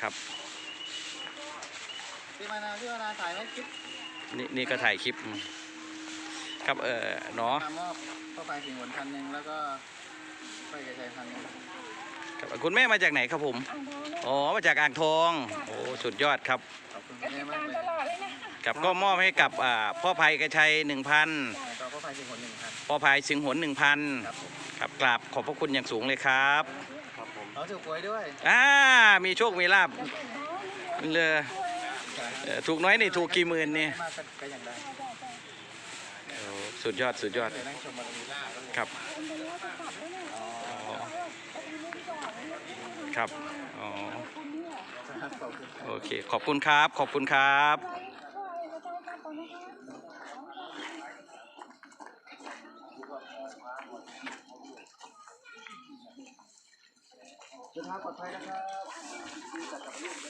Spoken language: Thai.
ครับพี่มานาพี่มานาถ่ายไหมคลิปนี่นี่ก็ถ่ายคลิปอืมครับเออเนาะมามอบเข้าไปสิงหนพันหนึ่งแล้วก็ไปกระจายพันหนึ่งครับคุณแม่มาจากไหนครับผม อ๋อ มาจากอ่างทอง โอ้สุดยอดครับ ขอบคุณคุณแม่มากตามเลยตลอดเลยนะกับก็มอบให้กับอ่าพ่อภัยกระชัยหนึ่งพันแล้วก็เข้าไปสิงหนหนึ่งพันพ่อภัยสิงหนหนึ่งพันครับผมครับกราบขอบพระคุณอย่างสูงเลยครับครับผม เอาถูกหวยด้วยอ่ามีโชคมีลาบเลยเอ่อถูกน้อยนี่ถูกกี่หมื่นนี่มากก็ยังได้สุดยอดสุดยอดครับครับอ๋อครับขอบคุณครับโอเค ขอบคุณครับ ขอบคุณครับ เดินทางปลอดภัยนะครับดีจักับลูก